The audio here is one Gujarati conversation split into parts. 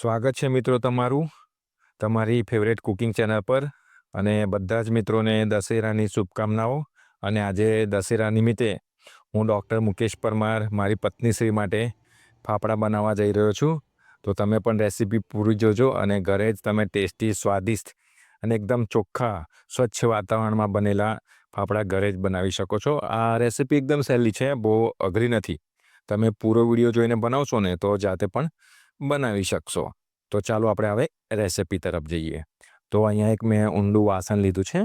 સ્વાગત છે મિત્રો તમારું, તમારી ફેવરેટ કુકિંગ ચેનલ પર અને બધા જ મિત્રોને દશેરાની શુભકામનાઓ. અને આજે દશેરા નિમિત્તે હું ડૉક્ટર મુકેશ પરમાર, મારી પત્ની શ્રી માટે ફાફડા બનાવવા જઈ રહ્યો છું. તો તમે પણ રેસીપી પૂરી જોજો અને ઘરે જ તમે ટેસ્ટી સ્વાદિષ્ટ અને એકદમ ચોખ્ખા, સ્વચ્છ વાતાવરણમાં બનેલા ફાફડા ઘરે જ બનાવી શકો છો. આ રેસીપી એકદમ સહેલી છે, બહુ અઘરી નથી. તમે પૂરો વીડિયો જોઈને બનાવશો ને તો જાતે પણ બનાવી શકશો. તો ચાલો આપણે હવે રેસિપી તરફ જઈએ. તો અહીંયા એક મેં ઊંડું વાસણ લીધું છે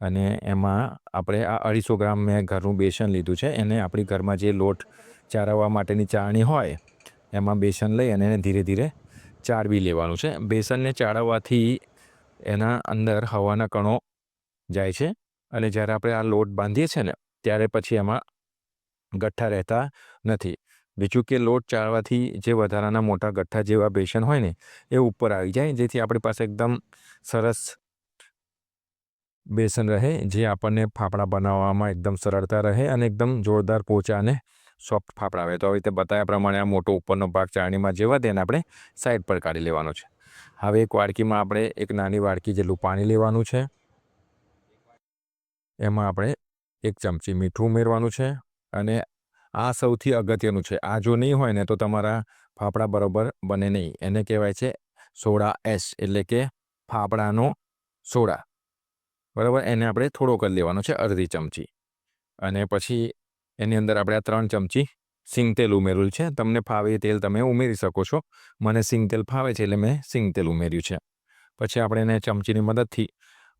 અને એમાં આપણે આ અઢીસો ગ્રામ મેં ઘરનું બેસન લીધું છે. એને આપણી ઘરમાં જે લોટ ચારવવા માટેની ચાળણી હોય, એમાં બેસન લઈ અને એને ધીરે ધીરે ચાળવી લેવાનું છે. બેસનને ચાળવવાથી એના અંદર હવાના કણો જાય છે અને જ્યારે આપણે આ લોટ બાંધીએ છીએ ને, ત્યારે પછી એમાં ગઠ્ઠા રહેતા નથી. બીજું કે લોટ ચાળવાથી જે વધારાના મોટા ગઠ્ઠા જેવા બેસન હોય ને, એ ઉપર આવી જાય, જેથી આપણી પાસે એકદમ સરસ બેસન રહે, જે આપણને ફાફડા બનાવવામાં એકદમ સરળતા રહે અને એકદમ જોરદાર પોચા અને સોફ્ટ ફાફડા આવે. તો આવી રીતે બતાવ્યા પ્રમાણે આ મોટો ઉપરનો ભાગ ચાળણીમાં જેવા તેને આપણે સાઈડ પર કાઢી લેવાનો છે. હવે એક વાડકીમાં આપણે એક નાની વાડકી જેટલું પાણી લેવાનું છે. એમાં આપણે એક ચમચી મીઠું ઉમેરવાનું છે અને આ સૌથી અગત્યનું છે. આ જો નહીં હોય ને, તો તમારા ફાફડા બરાબર બને નહીં. એને કહેવાય છે સોડા એસ, એટલે કે ફાફડાનો સોડા. બરાબર? એને આપણે થોડો કરી લેવાનો છે અડધી ચમચી. અને પછી એની અંદર આપણે આ ત્રણ ચમચી સિંગ તેલ ઉમેરેલું છે. તમને ફાવે તેલ તમે ઉમેરી શકો છો. મને સિંગ તેલ ફાવે છે એટલે મેં સિંગ તેલ ઉમેર્યું છે. પછી આપણે એને ચમચીની મદદથી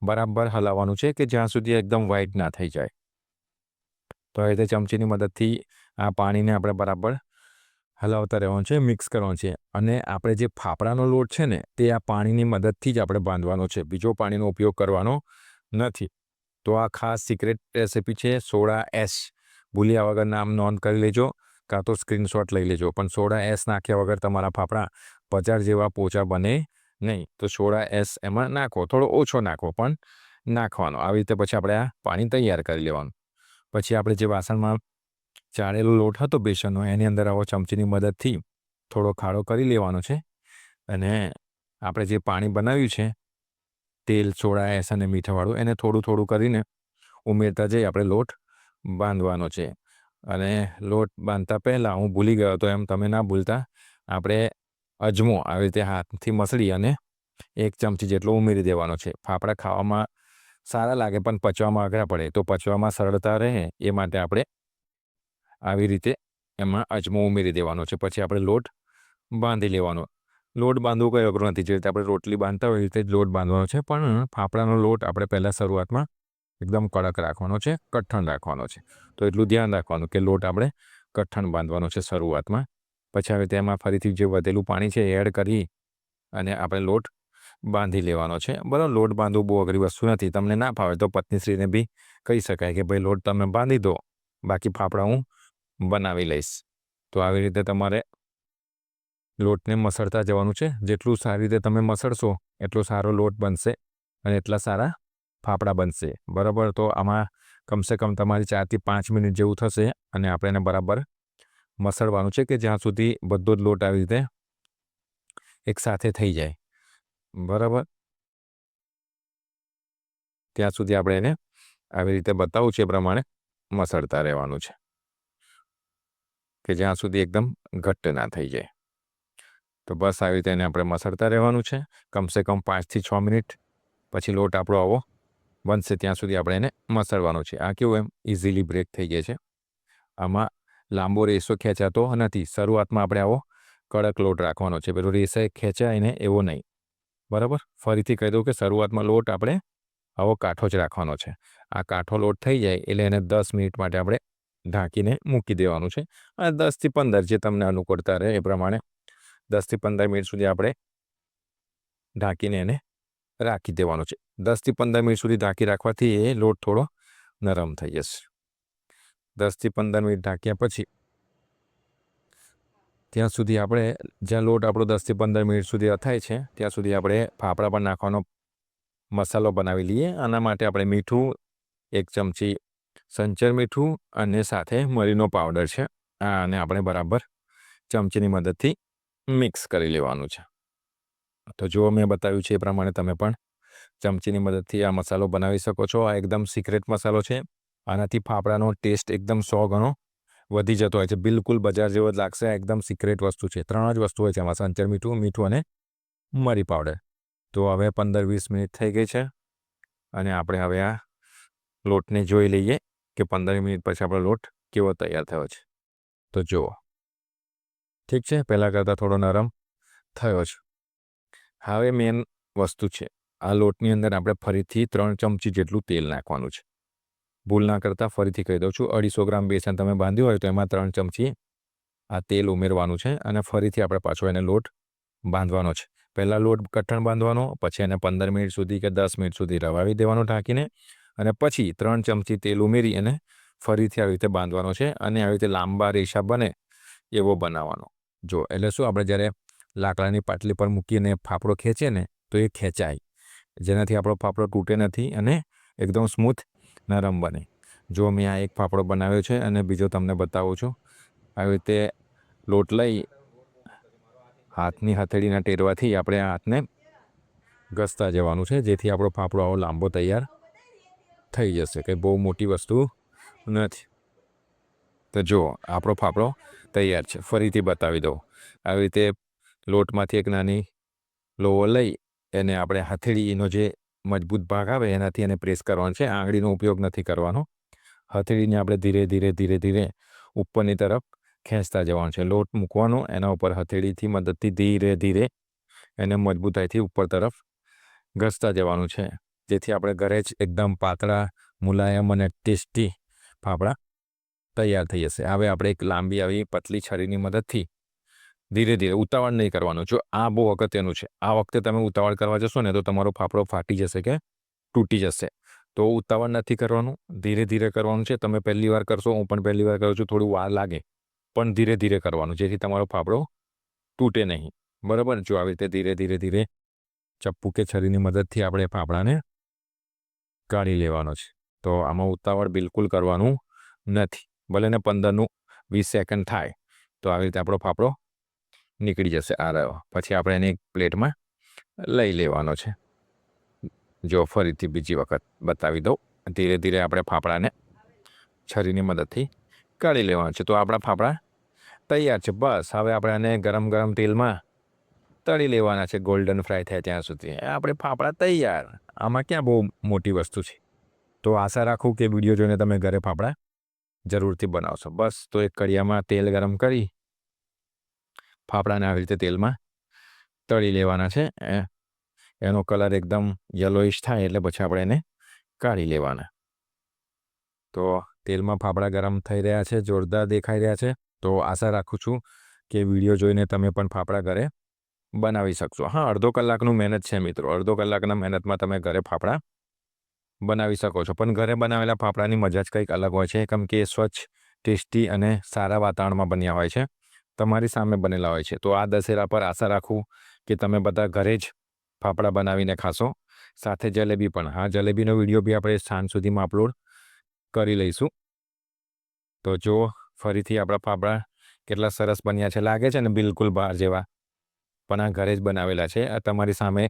બરાબર હલાવવાનું છે કે જ્યાં સુધી એકદમ વ્હાઈટ ના થઈ જાય. તો આ રીતે ચમચીની મદદથી આ પાણીને આપણે બરાબર હલાવતા રહેવાનું છે, મિક્સ કરવાનું છે. અને આપણે જે ફાફડાનો લોટ છે ને, તે આ પાણીની મદદથી જ આપણે બાંધવાનો છે. બીજો પાણીનો ઉપયોગ કરવાનો નથી. તો આ ખાસ સિક્રેટ રેસિપી છે સોડા એસ. ભૂલ્યા વગર નામ નોંધ કરી લેજો, કાં તો સ્ક્રીનશોટ લઈ લેજો. પણ સોડા એસ નાખ્યા વગર તમારા ફાફડા બજાર જેવા પોચા બને નહીં. તો સોડા એસ એમાં નાખો. થોડો ઓછો નાખો, પણ નાખવાનો. આવી રીતે પછી આપણે આ પાણી તૈયાર કરી લેવાનું. પછી આપણે જે વાસણમાં ચાળેલો લોટ હતો બેસનનો, એની અંદર આવો ચમચીની મદદથી થોડો ખાડો કરી લેવાનો છે અને આપણે જે પાણી બનાવ્યું છે, તેલ, સોડા, એસ અને મીઠાવાળું, એને થોડું થોડું કરીને ઉમેરતા જઈ આપણે લોટ બાંધવાનો છે. અને લોટ બાંધતા પહેલાં હું ભૂલી ગયો તો એમ તમે ના ભૂલતા, આપણે અજમો આવી રીતે હાથથી મસળી અને એક ચમચી જેટલો ઉમેરી દેવાનો છે. ફાફડા ખાવામાં સારા લાગે, પણ પચવામાં અઘરા પડે. તો પચવામાં સરળતા રહે એ માટે આપણે આવી રીતે એમાં અજમો ઉમેરી દેવાનો છે. પછી આપણે લોટ બાંધી લેવાનો. લોટ બાંધવો કંઈ અઘરો નથી. જે રીતે આપણે રોટલી બાંધતા હોય એ રીતે જ લોટ બાંધવાનો છે. પણ ફાફડાનો લોટ આપણે પહેલાં શરૂઆતમાં એકદમ કડક રાખવાનો છે, કઠણ રાખવાનો છે. તો એટલું ધ્યાન રાખવાનું કે લોટ આપણે કઠણ બાંધવાનો છે શરૂઆતમાં. પછી હવે તેમાં ફરીથી જે વધેલું પાણી છે એડ કરી અને આપણે લોટ બાંધી લેવાનો છે. બરાબર, લોટ બાંધવું બહુ અઘરી વસ્તુ નથી. તમને ના ફાવે તો પત્નીશ્રીને બી કહી શકાય કે ભાઈ, લોટ તમે બાંધી દો, બાકી ફાફડા હું બનાવી લઈશ. તો આવી રીતે તમારે લોટને મસળતા જવાનું છે. જેટલું સારી રીતે તમે મસળશો, એટલો સારો લોટ બનશે અને એટલા સારા ફાફડા બનશે. બરાબર, તો આમાં કમસે કમ તમારી ચારથી પાંચ મિનિટ જેવું થશે અને આપણે એને બરાબર મસળવાનું છે કે જ્યાં સુધી બધો જ લોટ આવી રીતે એકસાથે થઈ જાય. બરાબર. ત્યાં સુધી આપણે એને આવી રીતે બતાવું છે એ પ્રમાણે મસળતા રહેવાનું છે. કે જ્યાં સુધી એકદમ ઘટ્ટ ના થઈ જાય. તો બસ આવી રીતે એને આપણે મસળતા રહેવાનું છે. કમસે કમ પાંચથી છ મિનિટ પછી લોટ આપણો આવો. બનશે ત્યાં સુધી આપણે એને મસળવાનો છે. આ કેવું એમ? ઇઝીલી બ્રેક થઈ જાય છે. આમાં લાંબો રેસો ખેંચાતો નથી. શરૂઆતમાં આપણે આવો કડક લોટ રાખવાનો છે. પેલો રેસે ખેંચાય એને એવો નહીં. બરાબર? ફરીથી કહી દઉં કે શરૂઆતમાં લોટ આપણે આવો કાંઠો જ રાખવાનો છે. આ કાંઠો લોટ થઈ જાય એટલે એને દસ મિનિટ માટે આપણે ઢાંકીને મૂકી દેવાનું છે. અને દસથી પંદર જે તમને અનુકૂળતા રહે એ પ્રમાણે દસથી પંદર મિનિટ સુધી આપણે ઢાંકીને એને રાખી દેવાનું છે. દસથી પંદર મિનિટ સુધી ઢાંકી રાખવાથી એ લોટ થોડો નરમ થઈ જશે. દસથી પંદર મિનિટ ઢાંક્યા પછી ત્યાં સુધી આપણે જ્યાં લોટ આપણો દસથી પંદર મિનિટ સુધી અથાય છે, ત્યાં સુધી આપણે ફાફડા પર નાખવાનો મસાલો બનાવી લઈએ. આના માટે આપણે મીઠું એક ચમચી સંચર મીઠું અને સાથે મરીનો પાવડર છે. આને આપણે બરાબર ચમચીની મદદથી મિક્સ કરી લેવાનું છે. તો જો મેં બતાવ્યું છે એ પ્રમાણે તમે પણ ચમચીની મદદથી આ મસાલો બનાવી શકો છો. આ એકદમ સિક્રેટ મસાલો છે. આનાથી ફાફડાનો ટેસ્ટ એકદમ સો ગણો વધી જતો હોય છે. બિલકુલ બજાર જેવો જ લાગશે. એકદમ સિક્રેટ વસ્તુ છે. ત્રણ જ વસ્તુ હોય છે એમાં. સંચર મીઠું મીઠું અને મરી પાવડર તો હવે પંદર વીસ મિનિટ થઈ ગઈ છે. અને આપણે હવે આ લોટને જોઈ લઈએ કે પંદર મિનિટ પછી આપણો લોટ કેવો તૈયાર થયો છે. તો જુઓ. ઠીક છે? પહેલાં કરતાં થોડો નરમ થયો છે. હવે મેન વસ્તુ છે. આ લોટની અંદર આપણે ફરીથી ત્રણ ચમચી જેટલું તેલ નાખવાનું છે. ભૂલ ના કરતાં ફરીથી કહી દઉં છું, અઢીસો ગ્રામ બેસન તમે બાંધ્યું હોય તો એમાં ત્રણ ચમચી આ તેલ ઉમેરવાનું છે અને ફરીથી આપણે પાછો એને લોટ બાંધવાનો છે. પહેલાં લોટ કઠણ બાંધવાનો, પછી એને પંદર મિનિટ સુધી કે દસ મિનિટ સુધી રવાવી દેવાનો ઢાંકીને અને પછી ત્રણ ચમચી તેલ ઉમેરી એને ફરીથી આવી રીતે બાંધવાનો છે અને આવી રીતે લાંબા રેશા બને એવો બનાવવાનો. જો, એટલે શું આપણે જ્યારે લાકડાની પાટલી પર મૂકીને ફાફડો ખેંચે ને તો એ ખેંચાય. જેનાથી આપણો ફાફડો તૂટે નથી અને એકદમ સ્મૂથ નરમ બને. જો મેં આ એક ફાફડો બનાવ્યો છે અને બીજો તમને બતાવું છું. આવી રીતે લોટ લઈ હાથની હથેળીના ટેરવાથી આપણે આ હાથને ઘસતા જવાનું છે, જેથી આપણો ફાફડો આવો લાંબો તૈયાર થઈ જશે કંઈ બહુ મોટી વસ્તુ નથી. તો જુઓ, આપણો ફાફડો તૈયાર છે. ફરીથી બતાવી દઉં. આવી રીતે લોટમાંથી એક નાની લોવો લઈ એને આપણે હથેળીનો જે મજબૂત ભાગ આવે, એનાથી એને પ્રેસ કરવાનો છે. આંગળીનો ઉપયોગ નથી કરવાનો. હથેળીને આપણે ધીરે ધીરે ધીરે ધીરે ઉપરની તરફ ખેંચતા જવાનું છે. લોટ મૂકવાનો, એના ઉપર હથેળીથી મદદથી ધીરે ધીરે એને મજબૂતાઈથી ઉપર તરફ ઘસતા જવાનું છે. જેથી આપણે ઘરે જ એકદમ પાતળા, મુલાયમ અને ટેસ્ટી ફાફડા તૈયાર થઈ જશે. હવે આપણે એક લાંબી આવી પતલી છરીની મદદથી ધીરે ધીરે ઉતાવળ નહીં કરવાનું. જો આ બહુ અગત્યનું છે, આ વખતે તમે ઉતાવળ કરવા જશો ને તો તમારો ફાફડો ફાટી જશે કે તૂટી જશે. તો ઉતાવળ નથી કરવાનું, ધીરે ધીરે કરવાનું છે. તમે પહેલી વાર કરશો, હું પણ પહેલી વાર કરું છું, થોડું વાર લાગે, પણ ધીરે ધીરે કરવાનું, જેથી તમારો ફાફડો તૂટે નહીં. બરાબર? જો આવી રીતે ધીરે ધીરે ધીરે ચપ્પુ કે છરીની મદદથી આપણે ફાફડાને કાઢી લેવાનો છે, તો આમાં ઉતાવળ બિલકુલ કરવાનું નથી. ભલે ને પંદરનું વીસ સેકન્ડ થાય, તો આવી રીતે આપણો ફાફડો નીકળી જશે આ રહ્યો. પછી આપણે એને એક પ્લેટમાં લઈ લેવાનો છે. જો ફરીથી બીજી વખત બતાવી દઉં. ધીરે ધીરે આપણે ફાફડાને છરીની મદદથી કાઢી લેવાનું છે. તો આપણા ફાફડા તૈયાર છે. બસ, હવે આપણે આને ગરમ ગરમ તેલમાં તળી લેવાના છે. ગોલ્ડન ફ્રાય થાય ત્યાં સુધી. આપણે ફાફડા તૈયાર. આમાં ક્યાં બહુ મોટી વસ્તુ છે? તો આશા રાખું કે વીડિયો જોઈને તમે ઘરે ફાફડા જરૂરથી બનાવશો. બસ, તો એક કડિયામાં તેલ ગરમ કરી ફાફડાને આવી રીતે તેલમાં તળી લેવાના છે. એનો કલર એકદમ યલોઇશ થાય એટલે પછી આપણે એને કાઢી લેવાના. તો તેલમાં ફાફડા ગરમ થઈ રહ્યા છે, જોરદાર દેખાઈ રહ્યા છે. તો આશા રાખું છું કે વીડિયો જોઈને તમે પણ ફાફડા ઘરે બનાવી શકશો. હા, અડધો કલાકનું મહેનત છે મિત્રો. અડધો કલાકના મહેનતમાં તમે ઘરે ફાફડા બનાવી શકો છો. પણ ઘરે બનાવેલા ફાફડાની મજા જ કંઈક અલગ હોય છે. કેમ કે સ્વચ્છ, ટેસ્ટી અને સારા વાતાવરણમાં બન્યા હોય છે. તમારી સામે બનેલા હોય છે. તો આ દશેરા પર આશા રાખું કે તમે બધા ઘરે જ ફાફડા બનાવીને ખાશો. સાથે જલેબી પણ. હા, જલેબીનો વીડિયો બી આપણે સાંજ સુધીમાં અપલોડ કરી લઈશું. તો જો ફરીથી આપણા ફાફડા કેટલા સરસ બન્યા છે, લાગે છે ને? બિલકુલ બહાર જેવા. પણ આ ઘરે જ બનાવેલા છે. આ તમારી સામે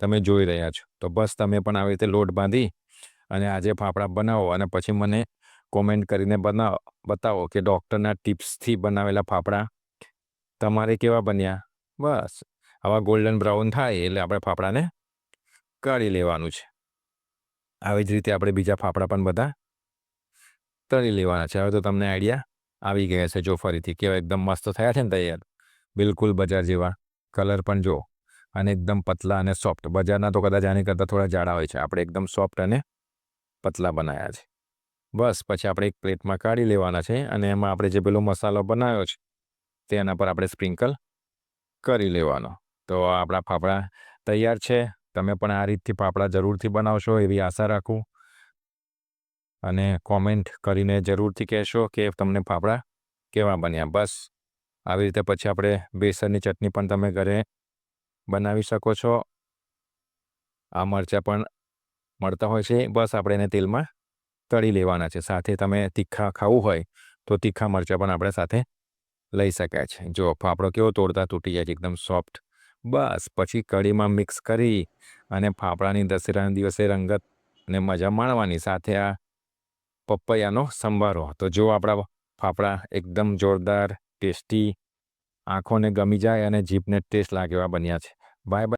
તમે જોઈ રહ્યા છો. તો બસ તમે પણ આવી રીતે લોટ બાંધી અને આજે ફાફડા બનાવો અને પછી મને કોમેન્ટ કરીને બનાવો બતાવો કે ડૉક્ટરના ટિપ્સથી બનાવેલા ફાફડા તમારે કેવા બન્યા? બસ આવા ગોલ્ડન બ્રાઉન થાય એટલે આપણે ફાફડાને કાઢી લેવાનું છે. આવી જ રીતે આપણે બીજા ફાફડા પણ બધા તળી લેવાના છે. હવે તો તમને આઈડિયા આવી ગયા છે જો ફરીથી કેવા એકદમ મસ્ત થયા છે ને તૈયાર. બિલકુલ બજાર જેવા કલર પણ જો, અને એકદમ પતલા અને સોફ્ટ બજારના તો કદાચ આની કરતાં થોડા જાડા હોય છે. આપણે એકદમ સોફ્ટ અને પતલા બનાવ્યા છે. બસ, પછી આપણે એક પ્લેટમાં કાઢી લેવાના છે અને એમાં આપણે જે પેલો મસાલો બનાવ્યો છે તેના પર આપણે સ્પ્રિંકલ કરી લેવાનો. તો આપણા ફાફડા તૈયાર છે. તમે પણ આ રીતથી ફાફડા જરૂરથી બનાવશો એવી આશા રાખું. અને કોમેન્ટ કરીને જરૂરથી કહેશો કે તમને ફાફડા કેવા બન્યા. બસ, આવી રીતે પછી આપણે બેસનની ચટણી પણ તમે ઘરે બનાવી શકો છો. આ મરચાં પણ મળતા હોય છે. બસ, આપણે એને તેલમાં તળી લેવાના છે. સાથે તમે તીખા ખાવું હોય તો તીખા મરચાં પણ આપણે સાથે લઈ શકાય છે. જો ફાફડો કેવો તોડતા તૂટી જાય છે, એકદમ સોફ્ટ બસ, પછી કઢીમાં મિક્સ કરી અને ફાફડાની દશેરાના દિવસે રંગત ને મજા માણવાની. સાથે આ પપૈયાનો સંભારો. તો જો આપણા ફાફડા એકદમ જોરદાર, ટેસ્ટી, આંખોને ગમી જાય અને જીભને ટેસ્ટ લાગે એવા બન્યા છે. Bye bye